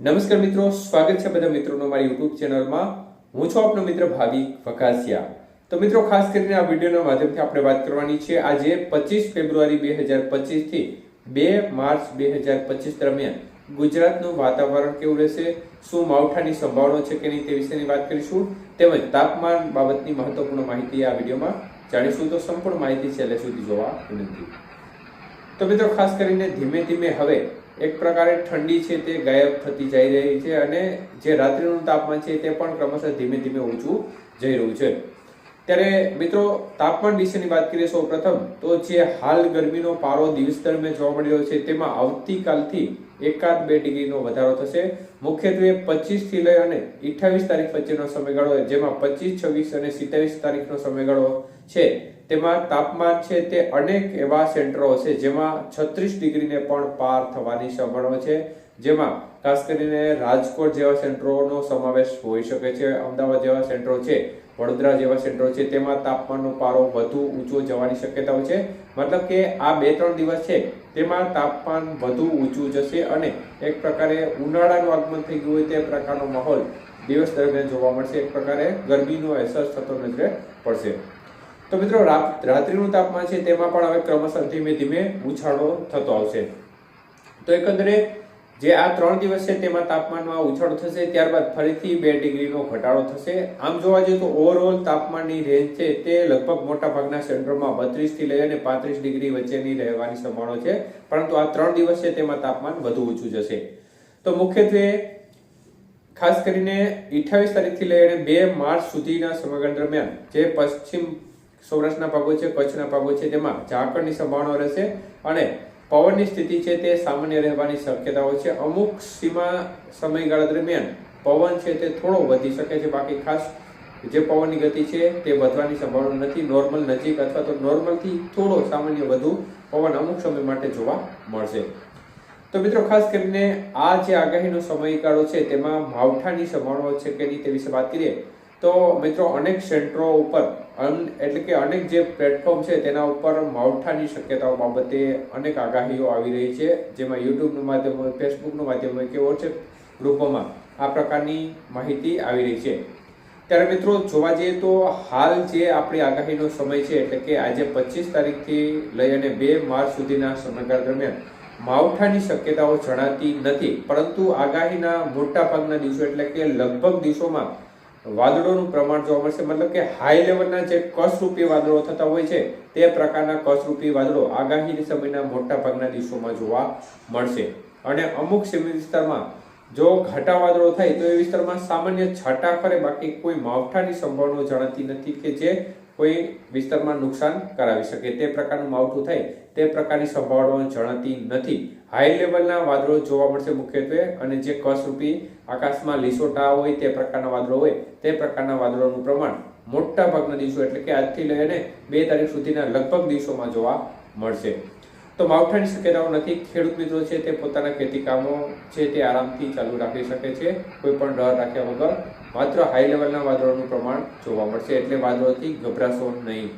નમસ્કાર મિત્રો, સ્વાગત છે બધા મિત્રોનો મારી યુટ્યુબ ચેનલમાં. હું છું આપનો મિત્ર ભાવિક વકાસિયા તો મિત્રો, ખાસ કરીને આ વિડીયોના માધ્યમથી આપણે વાત કરવાની છે. આજે પચીસ ફેબ્રુઆરી બે હજાર પચીસથી બે માર્ચ બે હજાર પચીસ દરમિયાન ગુજરાતનું વાતાવરણ કેવું રહેશે? શું માવઠાની સંભાવના છે કે નહીં તે વિશેની વાત કરીશું. તેમજ તાપમાન બાબતની મહત્વપૂર્ણ માહિતી આ વિડીયોમાં જાણીશું. તો સંપૂર્ણ માહિતી છેલ્લે સુધી જોવા વિનંતી. તો મિત્રો, ખાસ કરીને ધીમે ધીમે હવે એક પ્રકારે ઠંડી છે તે ગાયબ થતી જઈ રહી છે અને જે રાત્રિનું તાપમાન છે તે પણ ક્રમશઃ ધીમે ધીમે ઊંચું જઈ રહ્યું છે. ત્યારે મિત્રો, તાપમાન વિશેની વાત કરીએ સૌ પ્રથમ તો જે હાલ ગરમીનો પારો દિવસ દરમિયાન જોવા મળી રહ્યો છે, તેમાં આવતીકાલથી એકાદ બે ડિગ્રીનો વધારો થશે. મુખ્યત્વે પચીસથી લઈ અને અઠ્યાવીસ તારીખ વચ્ચેનો સમયગાળો જેમાં પચીસ, છવ્વીસ અને સિત્યાવીસ તારીખનો સમયગાળો છે. તેમાં તાપમાન છે તે અનેક એવા સેન્ટરો હશે, જેમાં છત્રીસ ડિગ્રીને પણ પાર થવાની સંભાવના છે. જેમાં ખાસ કરીને રાજકોટ જેવા સેન્ટરોનો સમાવેશ હોઈ શકે છે. અમદાવાદ જેવા સેન્ટરો છે, વડોદરા જેવા સેન્ટરો છે, તેમાં તાપમાનનો પારો વધુ ઊંચો જવાની શક્યતાઓ છે. મતલબ કે આ બે ત્રણ દિવસ છે, તેમાં તાપમાન વધુ ઊંચું જશે અને એક પ્રકારે ઉનાળાનું આગમન થઈ ગયું હોય તે પ્રકારનો માહોલ દિવસ દરમિયાન જોવા મળશે. એક પ્રકારે ગરમીનો અહેસાસ થતો નજરે પડશે. તો મિત્રો, રાત- રાત્રિનું તાપમાન છે, તેમાં પણ હવે ક્રમશઃ ધીમે ધીમે ઉછાળો થતો આવશે. તો એકંદરે જે આ ત્રણ દિવસ છે તેમાં તાપમાનમાં ઉછાળો થશે, ત્યારબાદ ફરીથી બે ડિગ્રીનો ઘટાડો થશે. આમ જોવા જઈએ તો ઓવરઓલ તાપમાનની રેન્જ છે તે લગભગ મોટા ભાગના સેન્ટરમાં બત્રીસથી લઈ અને પાંત્રીસ ડિગ્રી વચ્ચેની રહેવાની સંભાવના છે, પરંતુ આ ત્રણ દિવસ છે તેમાં તાપમાન વધુ ઊંચું જશે. તો મુખ્યત્વે ખાસ કરીને અઠ્યાવીસ તારીખથી લઈ અને બે માર્ચ સુધીના સમયગાળા દરમિયાન જે પશ્ચિમ સૌરાષ્ટ્રના ભાગો છે, કચ્છના ભાગો છે, તેમાં ઝાકળની સંભાવના રહેશે અને પવનની સ્થિતિ છે તે સામાન્ય રહેવાની શક્યતાઓ છે. અમુક સીમા સમયગાળા દરમિયાન પવન છે તે થોડો વધી શકે છે. બાકી ખાસ જે પવનની ગતિ છે તે વધવાની સંભાવના નથી. નોર્મલ નજીક અથવા તો નોર્મલથી થોડો સામાન્ય વધુ પવન અમુક સમય માટે જોવા મળશે. તો મિત્રો, ખાસ કરીને આ જે આગાહીનો સમયગાળો છે તેમાં માવઠાની સંભાવનાઓ છે કે નહીં તે વિશે વાત કરીએ. તો મિત્રો, અનેક સેન્ટરો ઉપર એટલે કે અનેક જે પ્લેટફોર્મ છે તેના ઉપર માવઠાની શક્યતાઓ બાબતે અનેક આગાહીઓ આવી રહી છે. જેમાં યુટ્યુબનું માધ્યમ હોય ફેસબુકનું માધ્યમ હોય કે વોટ્સએપ ગ્રુપોમાં આ પ્રકારની માહિતી આવી રહી છે. ત્યારે મિત્રો, જોવા જઈએ તો હાલ જે આપણી આગાહીનો સમય છે, એટલે કે આજે પચીસ તારીખથી લઈ અને બે માર્ચ સુધીના સમયગાળા દરમિયાન માવઠાની શક્યતાઓ જણાતી નથી. પરંતુ આગાહીના મોટા ભાગના દિવસો, એટલે કે લગભગ દિવસોમાં વાદળોનું પ્રમાણ જોવા મળશે. મતલબ કે હાઈ લેવલના જે કસરૂપી વાદળો થતા હોય છે, તે પ્રકારના કસરૂપી વાદળો આગાહીની સમયના મોટા ભાગના દિવસોમાં જોવા મળશે. અને અમુક સીમિત વિસ્તારમાં જો ઘાટા વાદળો થાય, તો એ વિસ્તારમાં સામાન્ય છાંટા કરે બાકી કોઈ માવઠાની સંભાવના જણાતી નથી કે જે કોઈ વિસ્તારમાં નુકસાન કરાવી શકે. તે પ્રકારનું માવઠું થાય, તે પ્રકારની સંભાવનાઓ જણાતી નથી. હાઈ લેવલના વાદળો જોવા મળશે મુખ્યત્વે અને જે કસરૂપી આકાશમાં લીસોટા હોય તે પ્રકારના વાદળો હોય તે પ્રકારના વાદળોનું પ્રમાણ મોટા ભાગના દિવસો એટલે કે આજથી લઈને બે તારીખ સુધીના લગભગ દિવસોમાં જોવા મળશે. તો માવઠાની શક્યતાઓ નથી. ખેડૂત મિત્રો છે તે પોતાના ખેતી કામો છે તે આરામથી ચાલુ રાખી શકે છે. કોઈ પણ ડર રાખ્યા વગર માત્ર હાઈ લેવલના વાદળોનું પ્રમાણ જોવા મળશે. એટલે વાદળોથી ગભરાશો નહીં.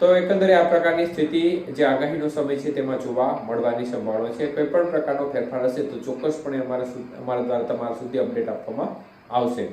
તો એકંદરે આ પ્રકારની સ્થિતિ જે આગાહીનો સમય છે તેમાં જોવા મળવાની સંભાવના છે. કોઈ પણ પ્રકારનો ફેરફાર હશે તો ચોક્કસપણે અમારા અમારા દ્વારા તમારા સુધી અપડેટ આપવામાં આવશે.